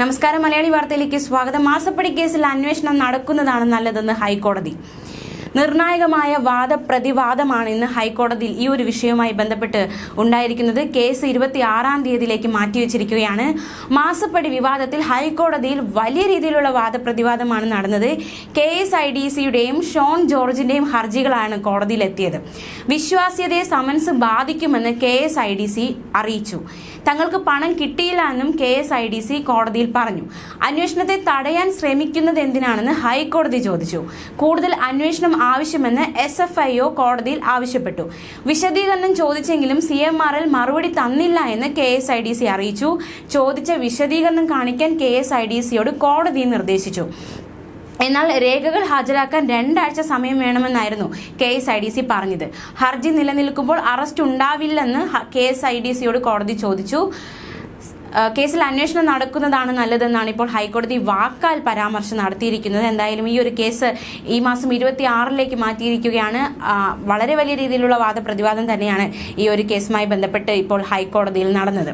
നമസ്കാരം. മലയാളി വാർത്തയിലേക്ക് സ്വാഗതം. മാസപ്പടി കേസിൽ അന്വേഷണം നടക്കുന്നതാണ് നല്ലതെന്ന് ഹൈക്കോടതി. നിർണായകമായ വാദപ്രതിവാദമാണ് ഇന്ന് ഹൈക്കോടതിയിൽ ഈ ഒരു വിഷയവുമായി ബന്ധപ്പെട്ട് ഉണ്ടായിരിക്കുന്നത്. കേസ് ഇരുപത്തി ആറാം തീയതിയിലേക്ക് മാറ്റിവെച്ചിരിക്കുകയാണ് മാസപ്പടി വിവാദത്തിൽ ഹൈക്കോടതിയിൽ വലിയ രീതിയിലുള്ള വാദപ്രതിവാദമാണ് നടന്നത്. കെ എസ് ഐ ഡി സിയുടെയും ഷോൺ ജോർജിന്റെയും ഹർജികളാണ് കോടതിയിലെത്തിയത്. വിശ്വാസ്യതയെ സമൻസ് ബാധിക്കുമെന്ന് K S I D C അറിയിച്ചു. തങ്ങൾക്ക് പണം കിട്ടിയില്ല എന്നും K S I D C കോടതിയിൽ പറഞ്ഞു. അന്വേഷണത്തെ തടയാൻ ശ്രമിക്കുന്നത് എന്തിനാണെന്ന് ഹൈക്കോടതി ചോദിച്ചു. കൂടുതൽ അന്വേഷണം ആവശ്യമെന്ന് എസ് എഫ് ഐ ഒ കോടതിയിൽ ആവശ്യപ്പെട്ടു. വിശദീകരണം ചോദിച്ചെങ്കിലും സി എം ആർ എൽ മറുപടി തന്നില്ല എന്ന് K S I D C അറിയിച്ചു. ചോദിച്ച വിശദീകരണം കാണിക്കാൻ കെ എസ് ഐ ഡി സിയോട് കോടതി നിർദ്ദേശിച്ചു. എന്നാൽ രേഖകൾ ഹാജരാക്കാൻ രണ്ടാഴ്ച സമയം വേണമെന്നായിരുന്നു K S I D C പറഞ്ഞത്. ഹർജി നിലനിൽക്കുമ്പോൾ അറസ്റ്റ് ഉണ്ടാവില്ലെന്ന് കെ എസ് ഐ ഡി സിയോട് കോടതി ചോദിച്ചു. കേസിൽ അന്വേഷണം നടക്കുന്നതാണ് നല്ലതെന്നാണ് ഇപ്പോൾ ഹൈക്കോടതി വാക്കാൽ പരാമർശം നടത്തിയിരിക്കുന്നത്. എന്തായാലും ഈ ഒരു കേസ് ഈ മാസം ഇരുപത്തി ആറിലേക്ക് മാറ്റിയിരിക്കുകയാണ് വളരെ വലിയ രീതിയിലുള്ള വാദപ്രതിവാദം തന്നെയാണ് ഈ ഒരു കേസുമായി ബന്ധപ്പെട്ട് ഇപ്പോൾ ഹൈക്കോടതിയിൽ നടന്നത്.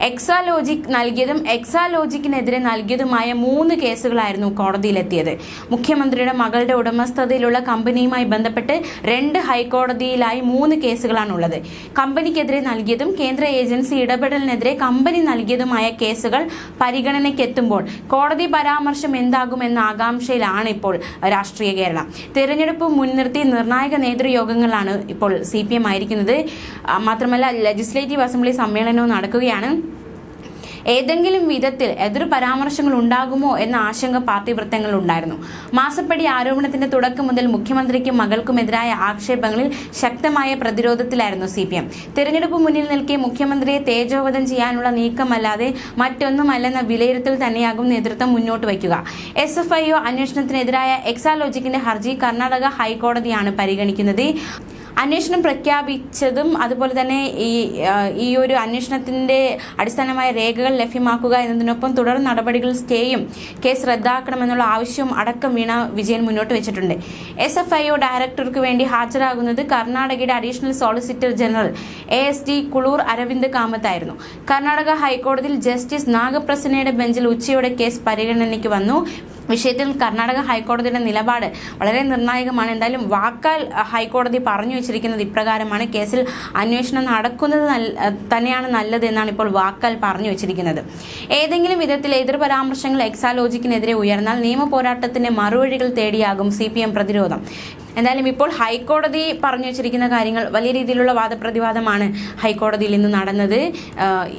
എക്സാലോജിക് നൽകിയതും എക്സാലോജിക്കിനെതിരെ നൽകിയതുമായ മൂന്ന് കേസുകളായിരുന്നു കോടതിയിലെത്തിയത്. മുഖ്യമന്ത്രിയുടെ മകളുടെ ഉടമസ്ഥതയിലുള്ള കമ്പനിയുമായി ബന്ധപ്പെട്ട് രണ്ട് ഹൈക്കോടതിയിലായി മൂന്ന് കേസുകളാണുള്ളത്. കമ്പനിക്കെതിരെ നൽകിയതും കേന്ദ്ര ഏജൻസി ഇടപെടലിനെതിരെ കമ്പനി നൽകിയതുമായ കേസുകൾ പരിഗണനയ്ക്കെത്തുമ്പോൾ കോടതി പരാമർശം എന്താകുമെന്ന ആകാംക്ഷയിലാണ് ഇപ്പോൾ രാഷ്ട്രീയ കേരളം. തെരഞ്ഞെടുപ്പ് മുൻനിർത്തി നിർണായക നേതൃയോഗങ്ങളാണ് ഇപ്പോൾ സി പി എം ആയിരിക്കുന്നത്. മാത്രമല്ല ലെജിസ്ലേറ്റീവ് അസംബ്ലി സമ്മേളനവും നടക്കുകയാണ്. ഏതെങ്കിലും വിധത്തിൽ എതിർ പരാമർശങ്ങൾ ഉണ്ടാകുമോ എന്ന ആശങ്ക പാർട്ടി വൃത്തങ്ങളിൽ ഉണ്ടായിരുന്നു മാസപ്പടി ആരോപണത്തിന്റെ തുടക്കം മുതൽ മുഖ്യമന്ത്രിക്കും മകൾക്കുമെതിരായ ആക്ഷേപങ്ങളിൽ ശക്തമായ പ്രതിരോധത്തിലായിരുന്നു സി പി എം തെരഞ്ഞെടുപ്പ് മുന്നിൽ നിൽക്കെ മുഖ്യമന്ത്രിയെ തേജോവധം ചെയ്യാനുള്ള നീക്കമല്ലാതെ മറ്റൊന്നുമല്ലെന്ന വിലയിരുത്തൽ തന്നെയാകും നേതൃത്വം മുന്നോട്ട് വയ്ക്കുക. എസ് എഫ് ഐ ഒ അന്വേഷണത്തിനെതിരായ എക്സാലോജിക്കിന്റെ ഹർജി കർണാടക ഹൈക്കോടതിയാണ് പരിഗണിക്കുന്നത്. അന്വേഷണം പ്രഖ്യാപിച്ചതും അതുപോലെ തന്നെ ഈ ഈ ഒരു അന്വേഷണത്തിന്റെ അടിസ്ഥാനമായ രേഖകൾ ലഭ്യമാക്കുക എന്നതിനൊപ്പം തുടർ നടപടികൾ സ്റ്റേയും കേസ് റദ്ദാക്കണമെന്നുള്ള ആവശ്യവും അടക്കം വീണ വിജയൻ മുന്നോട്ട് വെച്ചിട്ടുണ്ട്. എസ് എഫ് ഐ ഒ ഡയറക്ടർക്ക് വേണ്ടി ഹാജരാകുന്നത് കർണാടകയുടെ additional solicitor general A S D Kulur Aravind കാമത്തായിരുന്നു. Karnataka ഹൈക്കോടതിയിൽ ജസ്റ്റിസ് നാഗപ്രസന്നയുടെ ബെഞ്ചിൽ ഉച്ചയോടെ കേസ് പരിഗണനയ്ക്ക് വന്നു. വിഷയത്തിൽ കർണാടക ഹൈക്കോടതിയുടെ നിലപാട് വളരെ നിർണായകമാണ്. എന്തായാലും വാക്കാൽ ഹൈക്കോടതി പറഞ്ഞു വെച്ചിരിക്കുന്നത് ഇപ്രകാരമാണ്. കേസിൽ അന്വേഷണം നടക്കുന്നത് തന്നെയാണ് നല്ലത് എന്നാണ് ഇപ്പോൾ വാക്കാൽ പറഞ്ഞു വെച്ചിരിക്കുന്നത്. ഏതെങ്കിലും വിധത്തിൽ എതിർ പരാമർശങ്ങൾ എക്സാലോജിക്കിനെതിരെ ഉയർന്നാൽ നിയമ പോരാട്ടത്തിന്റെ മറുവഴികൾ തേടിയാകും സി പ്രതിരോധം. എന്തായാലും ഇപ്പോൾ ഹൈക്കോടതി പറഞ്ഞു വെച്ചിരിക്കുന്ന കാര്യങ്ങൾ വലിയ രീതിയിലുള്ള വാദപ്രതിവാദമാണ് ഹൈക്കോടതിയിൽ ഇന്ന് നടന്നത്.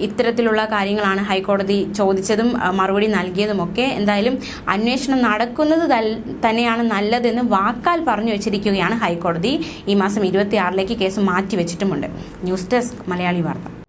ഇത്തരത്തിലുള്ള കാര്യങ്ങളാണ് ഹൈക്കോടതി ചോദിച്ചതും മറുപടി നൽകിയതുമൊക്കെ എന്തായാലും അന്വേഷണം നടക്കുന്നത് തന്നെയാണ് നല്ലതെന്ന് വാക്കാൽ പറഞ്ഞു വെച്ചിരിക്കുകയാണ് ഹൈക്കോടതി. ഈ മാസം ഇരുപത്തിയാറിലേക്ക് case മാറ്റിവെച്ചിട്ടുമുണ്ട്. News desk Malayali Vartha.